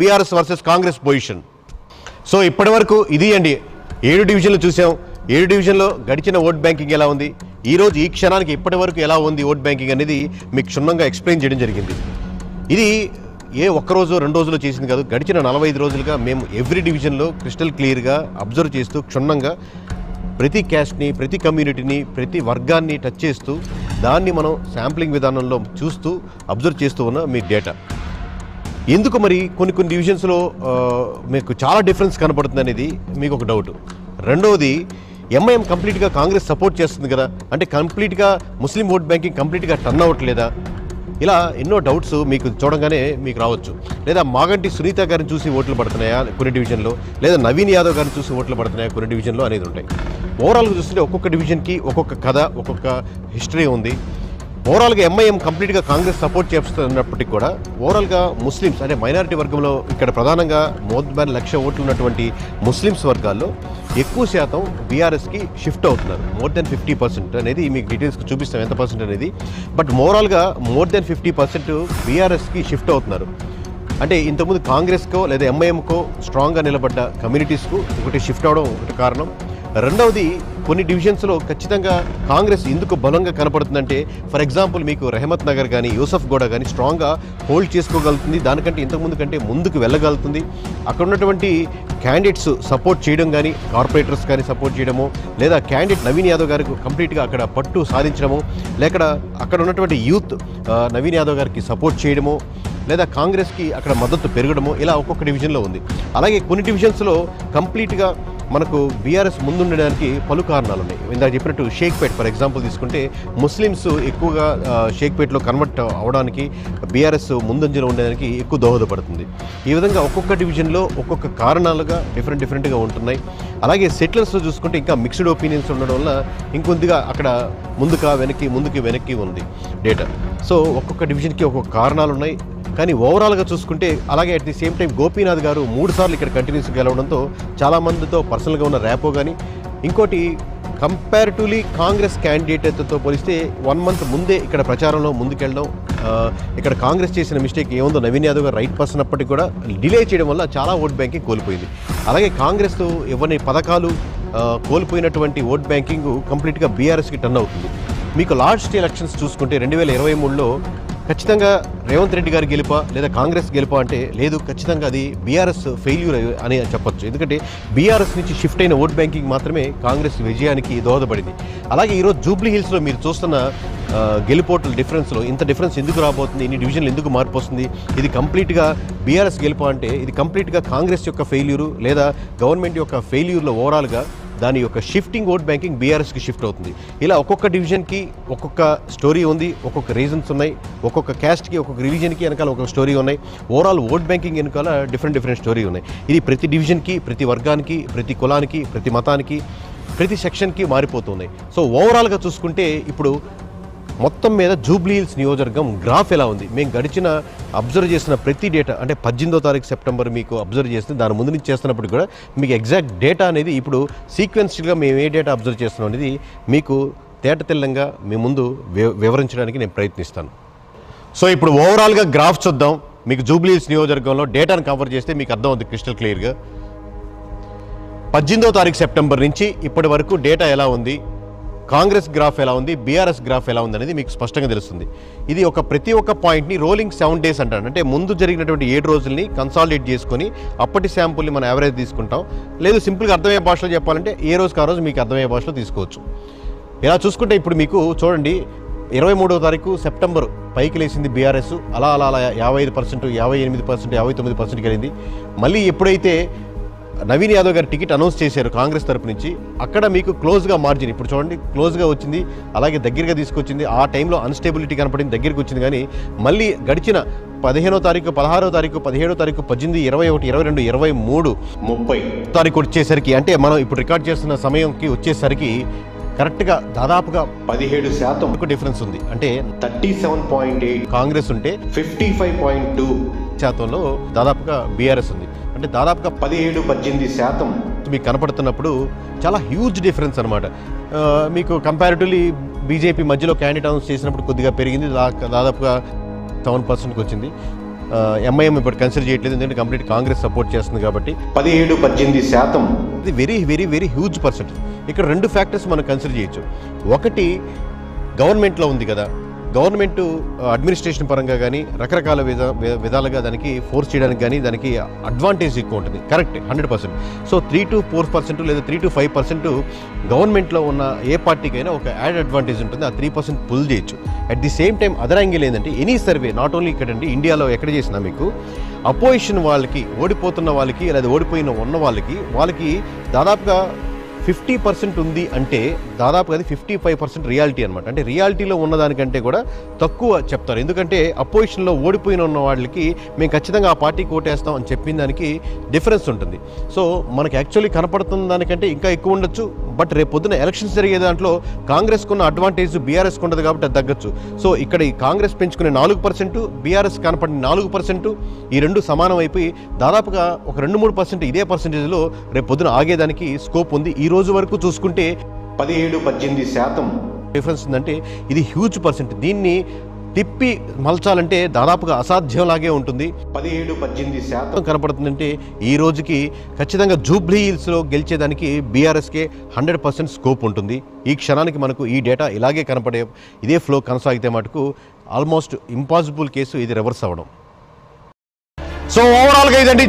BRS versus Congress position. So ఇప్పటి వరకు ఇది అండి. ఏడు డివిజన్లు చూసాం. ఏడు డివిజన్లో గడిచిన ఓట్ బ్యాంకింగ్ ఎలా ఉంది? ఈరోజు ఈ క్షణానికి ఇప్పటి వరకు ఎలా ఉంది ఓట్ బ్యాంకింగ్ అనేది మీకు క్షుణ్ణంగా ఎక్స్ప్లెయిన్ చేయడం జరిగింది. ఇది ఏ ఒక్క రోజు రెండు రోజులు చేసింది కాదు. గడిచిన నలభై ఐదు రోజులుగా మేము ఎవ్రీ డివిజన్లో క్రిస్టల్ క్లియర్గా అబ్జర్వ్ చేస్తూ క్షుణ్ణంగా ప్రతి క్యాస్ట్ని ప్రతి కమ్యూనిటీని ప్రతి వర్గాన్ని టచ్ చేస్తూ దాన్ని మనం శాంప్లింగ్ విధానంలో చూస్తూ అబ్జర్వ్ చేస్తూ ఉన్న మీ డేటా. ఎందుకు మరి కొన్ని కొన్ని డివిజన్స్లో మీకు చాలా డిఫరెన్స్ కనపడుతుంది అనేది మీకు ఒక డౌట్ రెండవది ఎంఐఎం కంప్లీట్గా కాంగ్రెస్ సపోర్ట్ చేస్తుంది కదా అంటే కంప్లీట్గా ముస్లిం ఓట్ బ్యాంకింగ్ కంప్లీట్గా టర్న్ అవ్వట్లేదా? ఇలా ఎన్నో డౌట్స్ మీకు చూడగానే మీకు రావచ్చు. లేదా మాగంటి సునీత గారిని చూసి ఓట్లు పడుతున్నాయా కొన్ని డివిజన్లో లేదా నవీన్ యాదవ్ గారిని చూసి ఓట్లు పడుతున్నాయా కొన్ని డివిజన్లో అనేది ఉంటాయి. ఓవరాల్గా చూస్తుంటే ఒక్కొక్క డివిజన్కి ఒక్కొక్క కథ ఒక్కొక్క హిస్టరీ ఉంది. ఓవరాల్గా ఎంఐఎం కంప్లీట్గా కాంగ్రెస్ సపోర్ట్ చేస్తున్నప్పటికీ కూడా ఓవరాల్గా ముస్లిమ్స్ అంటే మైనారిటీ వర్గంలో ఇక్కడ ప్రధానంగా మోద్బాన్ లక్ష ఓట్లు ఉన్నటువంటి ముస్లిమ్స్ వర్గాల్లో ఎక్కువ శాతం బీఆర్ఎస్కి షిఫ్ట్ అవుతున్నారు. మోర్ దెన్ ఫిఫ్టీ పర్సెంట్ అనేది మీకు డీటెయిల్స్ చూపిస్తాం ఎంత పర్సెంట్ అనేది. బట్ మోరాల్గా మోర్ దెన్ ఫిఫ్టీ పర్సెంట్ బీఆర్ఎస్కి షిఫ్ట్ అవుతున్నారు. అంటే ఇంతకుముందు కాంగ్రెస్కో లేదా ఎంఐఎంకో స్ట్రాంగ్గా నిలబడ్డ కమ్యూనిటీస్కు ఒకటి షిఫ్ట్ అవడం ఒకటి కారణం. రెండవది కొన్ని డివిజన్స్లో ఖచ్చితంగా కాంగ్రెస్ ఎందుకు బలంగా కనపడుతుందంటే ఫర్ ఎగ్జాంపుల్ మీకు రెహమత్ నగర్ కానీ యూసఫ్ గోడ కానీ స్ట్రాంగ్గా హోల్డ్ చేసుకోగలుగుతుంది. దానికంటే ఇంతకుముందు కంటే ముందుకు వెళ్ళగలుగుతుంది. అక్కడ ఉన్నటువంటి క్యాండిడేట్స్ సపోర్ట్ చేయడం కానీ కార్పొరేటర్స్ కానీ సపోర్ట్ చేయడము లేదా క్యాండిడేట్ నవీన్ యాదవ్ గారికి కంప్లీట్గా అక్కడ పట్టు సాధించడము లేక అక్కడ ఉన్నటువంటి యూత్ నవీన్ యాదవ్ గారికి సపోర్ట్ చేయడము లేదా కాంగ్రెస్కి అక్కడ మద్దతు పెరగడము ఇలా ఒక్కొక్క డివిజన్లో ఉంది. అలాగే కొన్ని డివిజన్స్లో కంప్లీట్గా మనకు బీఆర్ఎస్ ముందుండడానికి పలు కారణాలు ఉన్నాయి ఇందాక చెప్పినట్టు షేక్పేట్ ఫర్ ఎగ్జాంపుల్ తీసుకుంటే ముస్లిమ్స్ ఎక్కువగా షేక్పేట్లో కన్వర్ట్ అవడానికి బీఆర్ఎస్ ముందంజలో ఉండడానికి ఎక్కువ దోహదపడుతుంది. ఈ విధంగా ఒక్కొక్క డివిజన్లో ఒక్కొక్క కారణాలుగా డిఫరెంట్ డిఫరెంట్గా ఉంటున్నాయి. అలాగే సెటిలర్స్లో చూసుకుంటే ఇంకా మిక్స్డ్ ఒపీనియన్స్ ఉండడం వల్ల ఇంకొద్దిగా అక్కడ ముందుగా వెనక్కి ముందుకి వెనక్కి ఉంది డేటా. సో ఒక్కొక్క డివిజన్కి ఒక్కొక్క కారణాలు ఉన్నాయి కానీ ఓవరాల్గా చూసుకుంటే అలాగే at the same time Gopinath garu మూడు సార్లు ఇక్కడ కంటిన్యూస్ గెలవడంతో చాలా మందితో పర్సనల్గా ఉన్న ర్యాపో కానీ ఇంకోటి కంపారిటివ్లీ కాంగ్రెస్ క్యాండిడేట్తో పోలిస్తే వన్ మంత్ ముందే ఇక్కడ ప్రచారంలో ముందుకెళ్ళడం ఇక్కడ కాంగ్రెస్ చేసిన మిస్టేక్ ఏముందో నవీన్ యాదవ్ గారు రైట్ పర్సన్ అప్పటికి కూడా డిలే చేయడం వల్ల చాలా ఓట్ బ్యాంకింగ్ కోల్పోయింది. అలాగే కాంగ్రెస్ ఇవ్వని పథకాలు కోల్పోయినటువంటి ఓట్ బ్యాంకింగ్ కంప్లీట్గా బీఆర్ఎస్కి టర్న్ అవుతుంది. మీకు లాస్ట్ ఎలక్షన్స్ చూసుకుంటే రెండు వేల ఇరవై మూడులో ఖచ్చితంగా రేవంత్ రెడ్డి గారి గెలుపా లేదా కాంగ్రెస్ గెలుపా అంటే లేదు ఖచ్చితంగా అది బీఆర్ఎస్ ఫెయిల్యూర్ అని చెప్పొచ్చు. ఎందుకంటే బీఆర్ఎస్ నుంచి షిఫ్ట్ అయిన ఓట్ బ్యాంకింగ్ మాత్రమే కాంగ్రెస్ విజయానికి దోహదపడింది. అలాగే ఈరోజు జూబ్లీ హిల్స్లో మీరు చూస్తున్న ఆ, గెలుపోట్ల డిఫరెన్స్లో ఇంత డిఫరెన్స్ ఎందుకు రాబోతుంది? ఇన్ని డివిజన్లు ఎందుకు మార్పు వస్తుంది? ఇది కంప్లీట్గా బీఆర్ఎస్ గెలుపు అంటే ఇది కంప్లీట్గా కాంగ్రెస్ యొక్క ఫెయిల్యూరు లేదా గవర్నమెంట్ యొక్క ఫెయిల్యూర్లో ఓవరాల్గా దాని యొక్క షిఫ్టింగ్ ఓట్ బ్యాంకింగ్ బీఆర్ఎస్కి షిఫ్ట్ అవుతుంది. ఇలా ఒక్కొక్క డివిజన్కి ఒక్కొక్క స్టోరీ ఉంది ఒక్కొక్క రీజన్స్ ఉన్నాయి ఒక్కొక్క క్యాస్ట్కి ఒక్కొక్క రిలీజన్కి వెనకాల ఒక స్టోరీ ఉన్నాయి. ఓవరాల్ ఓట్ బ్యాంకింగ్ వెనకాల డిఫరెంట్ డిఫరెంట్ స్టోరీ ఉన్నాయి. ఇది ప్రతి డివిజన్కి ప్రతి వర్గానికి ప్రతి కులానికి ప్రతి మతానికి ప్రతి సెక్షన్కి మారిపోతున్నాయి. సో ఓవరాల్గా చూసుకుంటే ఇప్పుడు మొత్తం మీద జూబ్లీ హిల్స్ నియోజకవర్గం గ్రాఫ్ ఎలా ఉంది? మేము గడిచిన అబ్జర్వ్ చేసిన ప్రతి డేటా అంటే పద్దెనిమిదో తారీఖు సెప్టెంబర్ మీకు అబ్జర్వ్ చేస్తే దాని ముందు నుంచి చేస్తున్నప్పుడు కూడా మీకు ఎగ్జాక్ట్ డేటా అనేది ఇప్పుడు సీక్వెన్షియల్గా మేము ఏ డేటా అబ్జర్వ్ చేస్తున్నాం అనేది మీకు తేట తెల్లంగా మీ ముందు వి- వివరించడానికి నేను ప్రయత్నిస్తాను. సో ఇప్పుడు ఓవరాల్గా గ్రాఫ్ చూద్దాం. మీకు జూబ్లీహిల్స్ నియోజకవర్గంలో డేటాను కవర్ చేస్తే మీకు అర్థం అవుతుంది క్రిస్టల్ క్లియర్గా. పద్దెనిమిదో తారీఖు సెప్టెంబర్ నుంచి ఇప్పటి వరకు డేటా ఎలా ఉంది? కాంగ్రెస్ గ్రాఫ్ ఎలా ఉంది బీఆర్ఎస్ గ్రాఫ్ ఎలా ఉంది అనేది మీకు స్పష్టంగా తెలుస్తుంది. ఇది ఒక ప్రతి ఒక్క పాయింట్ని రోలింగ్ సెవెన్ డేస్ అంటారు. అంటే ముందు జరిగినటువంటి ఏడు రోజుల్ని కన్సాలిడేట్ చేసుకొని అప్పటి శాంపుల్ని మనం యావరేజ్ తీసుకుంటాం. లేదు సింపుల్గా అర్థమయ్యే భాషలో చెప్పాలంటే ఏ రోజుకి ఆ రోజు మీకు అర్థమయ్యే భాషలో తీసుకోవచ్చు. ఇలా చూసుకుంటే ఇప్పుడు మీకు చూడండి ఇరవై మూడవ తారీఖు సెప్టెంబర్ పైకి లేచింది బీఆర్ఎస్ అలా అలా అలా యాభై ఐదు పర్సెంట్ యాభై ఎనిమిది పర్సెంట్ యాభై తొమ్మిది పర్సెంట్కి వెళ్ళింది. మళ్ళీ ఎప్పుడైతే నవీన్ యాదవ్ గారు టికెట్ అనౌన్స్ చేశారు కాంగ్రెస్ తరపు నుంచి. అక్కడ మీకు క్లోజ్గా మార్జిన్ ఇప్పుడు చూడండి క్లోజ్గా వచ్చింది అలాగే దగ్గరగా తీసుకొచ్చింది. ఆ టైంలో అన్స్టేబిలిటీ కనపడింది దగ్గరికి వచ్చింది. కానీ మళ్ళీ గడిచిన పదిహేనో తారీఖు పదహారో తారీఖు పదిహేడో తారీఖు పద్దెనిమిది ఇరవై ఒకటి ఇరవై రెండు ఇరవై మూడు ముప్పై. తారీఖు వచ్చేసరికి అంటే మనం ఇప్పుడు రికార్డ్ చేస్తున్న సమయంకి వచ్చేసరికి కరెక్ట్గా దాదాపుగా పదిహేడు శాతం. డిఫరెన్స్ ఉంది. అంటే thirty seven point eight. Congress ఉంటే ఫిఫ్టీ ఫైవ్ పాయింట్ టూ. శాతంలో దాదాపుగా బీఆర్ఎస్ ఉంది. అంటే దాదాపుగా పదిహేడు పద్దెనిమిది శాతం మీకు కనపడుతున్నప్పుడు చాలా హ్యూజ్ డిఫరెన్స్ అనమాట మీకు కంపారిటివ్లీ బీజేపీ మధ్యలో క్యాండిడేట్ అనౌన్స్ చేసినప్పుడు కొద్దిగా పెరిగింది. దాదాపుగా సెవెన్ పర్సెంట్కి వచ్చింది. ఎంఐఎం ఇప్పుడు కన్సిడర్ చేయట్లేదు. ఎందుకంటే కంప్లీట్ కాంగ్రెస్ సపోర్ట్ చేస్తుంది కాబట్టి. పదిహేడు పద్దెనిమిది శాతం ఇది very very very huge percentage ఇక్కడ రెండు ఫ్యాక్టర్స్ మనం కన్సిడర్ చేయొచ్చు. ఒకటి గవర్నమెంట్లో ఉంది కదా. గవర్నమెంట్ అడ్మినిస్ట్రేషన్ పరంగా కానీ రకరకాల విధ విధాలుగా దానికి ఫోర్స్ చేయడానికి కానీ దానికి అడ్వాంటేజ్ ఎక్కువ ఉంటుంది. Correct hundred percent so three to four percent లేదా త్రీ టు ఫైవ్ పర్సెంట్ గవర్నమెంట్లో ఉన్న ఏ పార్టీకైనా ఒక యాడ్ అడ్వాంటేజ్ ఉంటుంది. ఆ త్రీ పర్సెంట్ పుల్ చేయొచ్చు. At the same time other angle ఏంటంటే ఎనీ సర్వే నాట్ ఓన్లీ ఇక్కడంటే ఇండియాలో ఎక్కడ చేసినా మీకు అపోజిషన్ వాళ్ళకి ఓడిపోతున్న వాళ్ళకి లేదా ఓడిపోయిన ఉన్న వాళ్ళకి వాళ్ళకి దాదాపుగా ఫిఫ్టీ పర్సెంట్ ఉంది అంటే దాదాపు అది ఫిఫ్టీ ఫైవ్ పర్సెంట్ రియాలిటీ అనమాట అంటే రియాలిటీలో ఉన్నదానికంటే కూడా తక్కువ చెప్తారు. ఎందుకంటే అపోజిషన్లో ఓడిపోయిన ఉన్న వాళ్ళకి మేము ఖచ్చితంగా ఆ పార్టీకి ఓటేస్తాం అని చెప్పిన దానికి డిఫరెన్స్ ఉంటుంది. సో మనకి యాక్చువల్లీ కనపడుతున్న దానికంటే ఇంకా ఎక్కువ ఉండొచ్చు. బట్ రేపు పొద్దున ఎలక్షన్స్ జరిగే దాంట్లో కాంగ్రెస్ కున్న అడ్వాంటేజ్ బీఆర్ఎస్ ఉండదు కాబట్టి అది తగ్గచ్చు. సో ఇక్కడ ఈ కాంగ్రెస్ పెంచుకునే నాలుగు పర్సెంట్ బీఆర్ఎస్ కనపడిన నాలుగు పర్సెంట్ ఈ రెండు సమానం అయిపోయి దాదాపుగా ఒక రెండు మూడు పర్సెంట్ ఇదే పర్సెంటేజ్లో రేపు పొద్దున ఆగేదానికి స్కోప్ ఉంది. ఈ రోజు వరకు చూసుకుంటే పదిహేడు పద్దెనిమిది శాతం డిఫరెన్స్ ఉందంటే ఇది హ్యూజ్ పర్సెంట్ దీన్ని తిప్పి మలచాలంటే దాదాపుగా అసాధ్యంలాగే ఉంటుంది. పదిహేడు పద్దెనిమిది శాతం కనపడుతుందంటే ఈ రోజుకి ఖచ్చితంగా జూబ్లీ హిల్స్లో గెలిచేదానికి బీఆర్ఎస్కే హండ్రెడ్ పర్సెంట్ స్కోప్ ఉంటుంది. ఈ క్షణానికి మనకు ఈ డేటా ఇలాగే కనపడే ఇదే ఫ్లో కొనసాగితే మటుకు ఆల్మోస్ట్ ఇంపాసిబుల్ కేసు ఇది రివర్స్ అవ్వడం. సో ఓవరాల్గా ఇదండి